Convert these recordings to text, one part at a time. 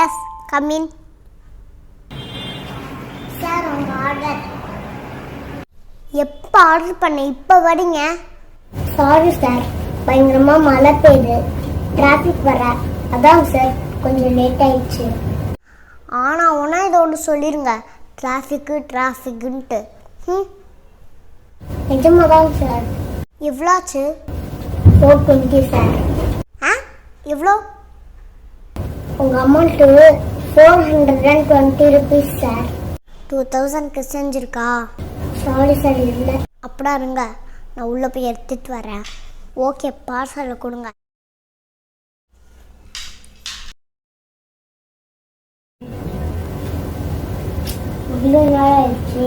S coming sir உங்க order எப்போ order பண்ண? இப்போ வரீங்க? சாரி சார் பயங்கரமா மழை பெய்யுது. டிராஃபிக் வர. அதான் சார் கொஞ்சம் லேட் ஆயிடுச்சு. ஆனால் ஒன்றா இதை ஒன்று சொல்லிடுங்க டிராஃபிக்கு டிராஃபிக்குன்ட்டு ம்? நிஜமா தான் சார் எவ்வளோ ஆச்சு? ஃபோர் டுவெண்ட்டி சார் ஆ? எவ்வளோ உங்க amount four hundred and twenty rupees sir two தௌசண்ட்க்கு செஞ்சுருக்கா? சாரி சார் இல்லை. அப்படியா இருங்க நான் உள்ளே போய் எடுத்துகிட்டு வரேன். ஓகே பார்சலில் கொடுங்க. இவ்வளோ நாள் ஆயிடுச்சு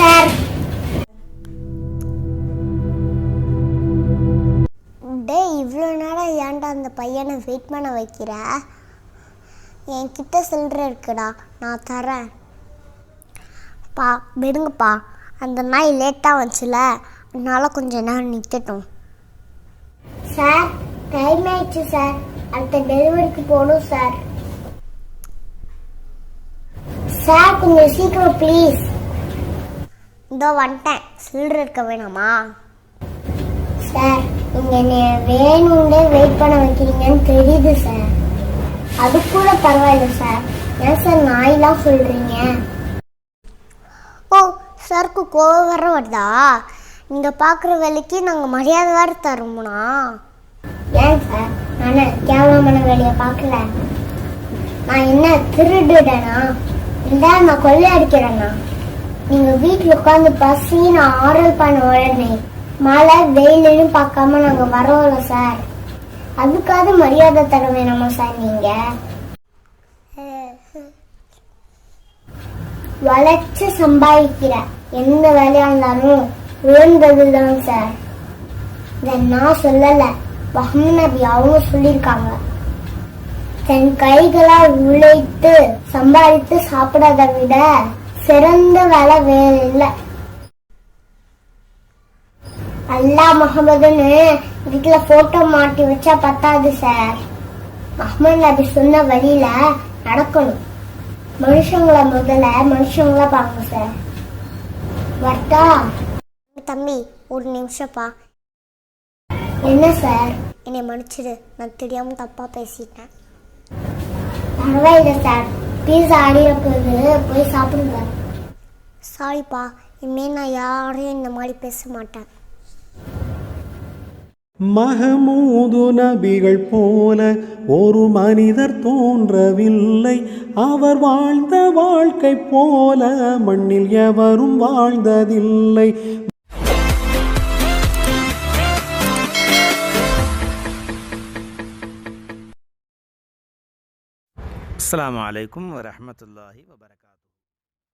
சார். டேய் இவ்வளோ நேரம் ஏன்டா அந்த பையனை வெயிட் பண்ண வைக்கிற? என்கிட்ட சில்லறை இருக்குடா நான் தரேன் பா விடுங்கப்பா. அந்த நாய் லேட்டாக வந்துச்சுல அதனால கொஞ்ச நேரம் நிற்கட்டும் சார் டைம் ஆயிடுச்சு சார். அடுத்த டெலிவரிக்கு போகணும் சார். சார் கொஞ்சம் சீக்கிரம் ப்ளீஸ் இதோ வந்துட்டேன். சில்லறை இருக்க வேணாமா? சார் நீங்க என்னை வேணும்னே வெயிட் பண்ண வைக்கிறீங்கன்னு தெரியுது சார். அது கூட பரவாயில்ல சார். ஏன் சார் நாயெல்லாம் சொல்றீங்க? ஓ சருக்கு கோவம் வர வருதா? நீங்கள் பார்க்குற வேலைக்கு நாங்கள் மரியாதை வேறு தருமுனா ஏன் சார்? நான் கேவலமான வேலையை பார்க்கல நான் என்ன திருடுடனா இல்லை நான் கொள்ளையடிக்கிறேனா நீங்க வீட்டுல உட்காந்து பசின்னு நான் ஆர்டர் பண்ண உடனே மழை வெயிலுன்னு பார்க்காம நாங்க வரோம்ல சார். அதுக்காவது மரியாதை தர வேணாமா சார் நீங்க? வளைச்சு சம்பாதிக்கிற எந்த வேலையா இருந்தாலும் உயர்ந்தது தான் சார். இதை நான் சொல்லல. வஹம் நபி அவங்க சொல்லியிருக்காங்க. தன் கைகளால் உழைத்து சம்பாதித்து சாப்பிடாத விட சிறந்த வேலை வேற இல்லை அல்லாஹ் முகமதுன்னு வீட்டுல போட்டோ மாட்டி வச்சா பத்தாது சார் அஹ்மது நபி சொன்ன வழியில நடக்கணும். மனுஷங்களை முதல்ல மனுஷங்கள பாருங்க சார் வர்த்தா தம்பி ஒரு நிமிஷம்ப்பா. என்ன சார் என்னை மன்னிச்சிடு. நான் தெரியாமல் தப்பாக பேசிட்டேன். பரவாயில்ல சார் பீஸா போது போய் சாப்பிடுங்க. சாரிப்பா இனிமேல் நான் யாரையும் இந்த மாதிரி பேச மாட்டேன். மகமூது நபிகள் போல ஒரு மனிதர் தோன்றவில்லை. அவர் வாழ்ந்த வாழ்க்கை போல மண்ணில் எவரும் வாழ்ந்ததில்லை. அஸ்ஸலாமு அலைக்கும் வரஹ்மத்துல்லாஹி வபரகாத்துஹு